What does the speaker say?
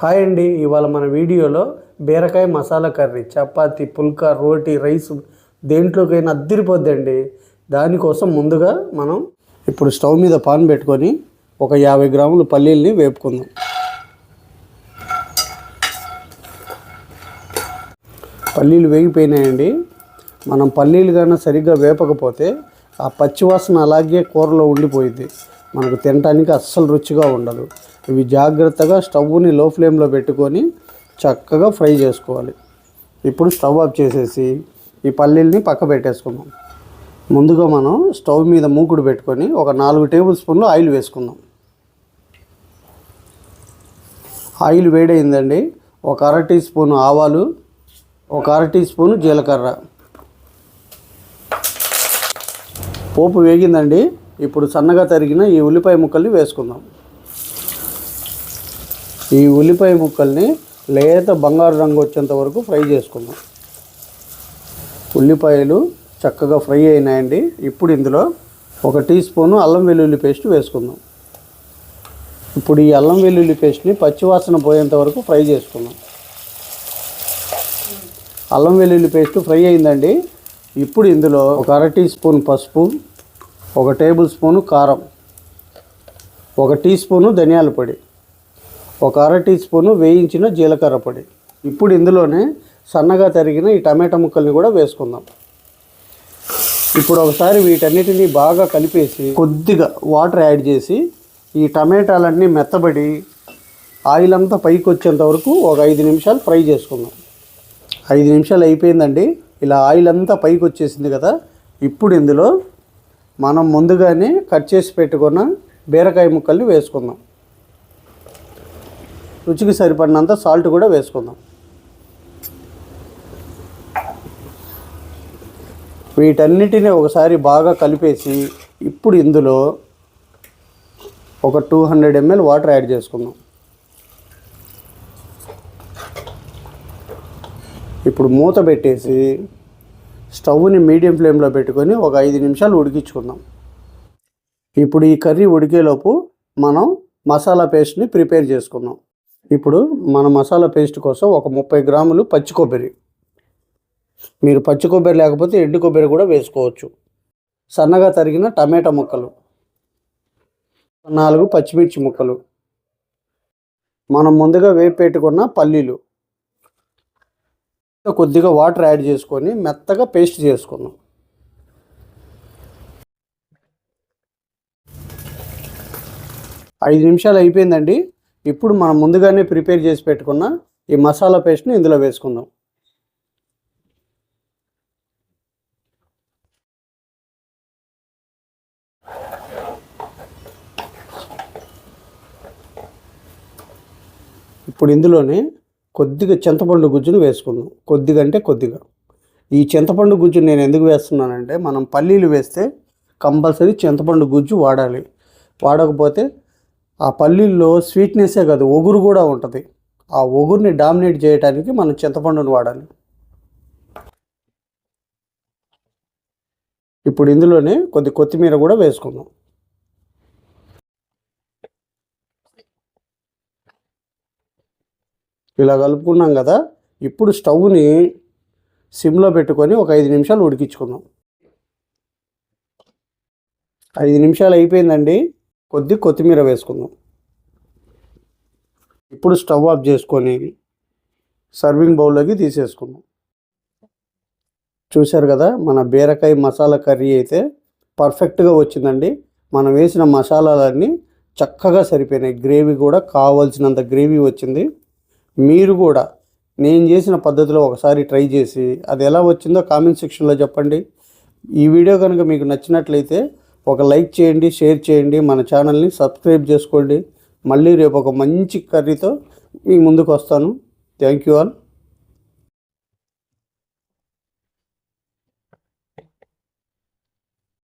Hi అండి. ఇవాళ మన వీడియోలో బీరకాయ మసాలా కర్రీ చపాతి పుల్కా రోటీ రైస్ దేంట్లోకైనా అద్దరిపోద్దండి. దానికోసం ముందుగా మనం ఇప్పుడు స్టవ్ మీద పాన్ పెట్టుకొని ఒక యాభై గ్రాములు పల్లీల్ని వేపుకుందాం. పల్లీలు వేగిపోయినాయండి. మనం పల్లీలు కానీ సరిగ్గా వేపకపోతే ఆ పచ్చివాసన అలాగే కూరలో ఉండిపోయింది. మనకు తినటానికి అస్సలు రుచిగా ఉండదు. ఇవి జాగ్రత్తగా స్టవ్ని లో ఫ్లేమ్లో పెట్టుకొని చక్కగా ఫ్రై చేసుకోవాలి. ఇప్పుడు స్టవ్ ఆఫ్ చేసేసి ఈ పల్లీల్ని పక్క పెట్టేసుకుందాం. ముందుగా మనం స్టవ్ మీద మూకుడు పెట్టుకొని ఒక నాలుగు టేబుల్ స్పూన్లు ఆయిల్ వేసుకుందాం. ఆయిల్ వేడైందండి. ఒక అర టీ స్పూన్ ఆవాలు ఒక అర టీ స్పూన్ జీలకర్ర. పోపు వేగిందండి. ఇప్పుడు సన్నగా తరిగిన ఈ ఉల్లిపాయ ముక్కల్ని వేసుకుందాం. ఈ ఉల్లిపాయ ముక్కల్ని లేత బంగారు రంగు వచ్చేంత వరకు ఫ్రై చేసుకుందాం. ఉల్లిపాయలు చక్కగా ఫ్రై అయినాయండి. ఇప్పుడు ఇందులో ఒక టీ స్పూను అల్లం వెల్లుల్లి పేస్ట్ వేసుకుందాం. ఇప్పుడు ఈ అల్లం వెల్లుల్లి పేస్ట్ని పచ్చివాసన పోయేంత వరకు ఫ్రై చేసుకుందాం. అల్లం వెల్లుల్లి పేస్ట్ ఫ్రై అయిందండి. ఇప్పుడు ఇందులో ఒక అర టీ స్పూన్ పసుపు ఒక టేబుల్ స్పూను కారం ఒక టీ స్పూను ధనియాల పొడి ఒక అర టీ స్పూను వేయించిన జీలకర్ర పొడి. ఇప్పుడు ఇందులోనే సన్నగా తరిగిన ఈ టమాటా ముక్కల్ని కూడా వేసుకుందాం. ఇప్పుడు ఒకసారి వీటన్నిటిని బాగా కలిపేసి కొద్దిగా వాటర్ యాడ్ చేసి ఈ టమాటాలన్నీ మెత్తబడి ఆయిల్ అంతా పైకి వచ్చేంత వరకు ఒక ఐదు నిమిషాలు ఫ్రై చేసుకుందాం. ఐదు నిమిషాలు అయిపోయిందండి. ఇలా ఆయిల్ అంతా పైకి వచ్చేసింది కదా ఇప్పుడు ఇందులో మనం ముందుగానే కట్ చేసి పెట్టుకున్న బీరకాయ ముక్కల్ని వేసుకుందాం. రుచికి సరిపడినంత సాల్ట్ కూడా వేసుకుందాం. వీటన్నిటిని ఒకసారి బాగా కలిపేసి ఇప్పుడు ఇందులో ఒక two hundred ml water add చేసుకుందాం. ఇప్పుడు మూత పెట్టేసి స్టవ్ని మీడియం ఫ్లేమ్లో పెట్టుకొని ఒక ఐదు నిమిషాలు ఉడికించుకుందాం. ఇప్పుడు ఈ కర్రీ ఉడికేలోపు మనం మసాలా పేస్ట్ని ప్రిపేర్ చేసుకుందాం. ఇప్పుడు మన మసాలా పేస్ట్ కోసం ఒక ముప్పై గ్రాములు పచ్చి కొబ్బరి. మీరు పచ్చి కొబ్బరి లేకపోతే ఎండు కొబ్బరి కూడా వేసుకోవచ్చు. సన్నగా తరిగిన టమాటా ముక్కలు. నాలుగు పచ్చిమిర్చి ముక్కలు. మనం ముందుగా వేపు పెట్టుకున్న పల్లీలు. కొద్దిగా వాటర్ యాడ్ చేసుకొని మెత్తగా పేస్ట్ చేసుకుందాం. ఐదు నిమిషాలు అయిపోయిందండి. ఇప్పుడు మనం ముందుగానే ప్రిపేర్ చేసి పెట్టుకున్న ఈ మసాలా పేస్ట్ని ఇందులో వేసుకుందాం. ఇప్పుడు ఇందులోనే కొద్దిగా చింతపండు గుజ్జును వేసుకుందాం. కొద్దిగా అంటే కొద్దిగా. ఈ చింతపండు గుజ్జు నేను ఎందుకు వేస్తున్నానంటే మనం పల్లీలు వేస్తే కంపల్సరీ చింతపండు గుజ్జు వాడాలి. వాడకపోతే ఆ పల్లీల్లో స్వీట్నెస్సే కాదు ఒగురు కూడా ఉంటుంది. ఆ ఒగురుని డామినేట్ చేయడానికి మనం చింతపండును వాడాలి. ఇప్పుడు ఇందులోనే కొద్ది కొత్తిమీర కూడా వేసుకుందాం. ఇలా కలుపుకున్నాం కదా ఇప్పుడు స్టవ్ని సిమ్లో పెట్టుకొని ఒక ఐదు నిమిషాలు ఉడికించుకుందాం. ఐదు నిమిషాలు అయిపోయిందండి కొద్ది కొత్తిమీర వేసుకుందాం. ఇప్పుడు స్టవ్ ఆఫ్ చేసుకొని సర్వింగ్ బౌల్లోకి తీసేసుకుందాం. చూశారు కదా మన బీరకాయ మసాలా కర్రీ అయితే పర్ఫెక్ట్గా వచ్చిందండి. మనం వేసిన మసాలాలన్నీ చక్కగా సరిపోయినాయి. గ్రేవీ కూడా కావాల్సినంత గ్రేవీ వచ్చింది. మీరు కూడా నేను చేసిన పద్ధతిలో ఒకసారి ట్రై చేసి అది ఎలా వచ్చిందో కామెంట్ సెక్షన్లో చెప్పండి. ఈ వీడియో కనుక మీకు నచ్చినట్లయితే ఒక లైక్ చేయండి షేర్ చేయండి మన ఛానల్ని సబ్స్క్రైబ్ చేసుకోండి. మళ్ళీ రేపు ఒక మంచి కర్రీతో మీ ముందుకు వస్తాను. Thank you all.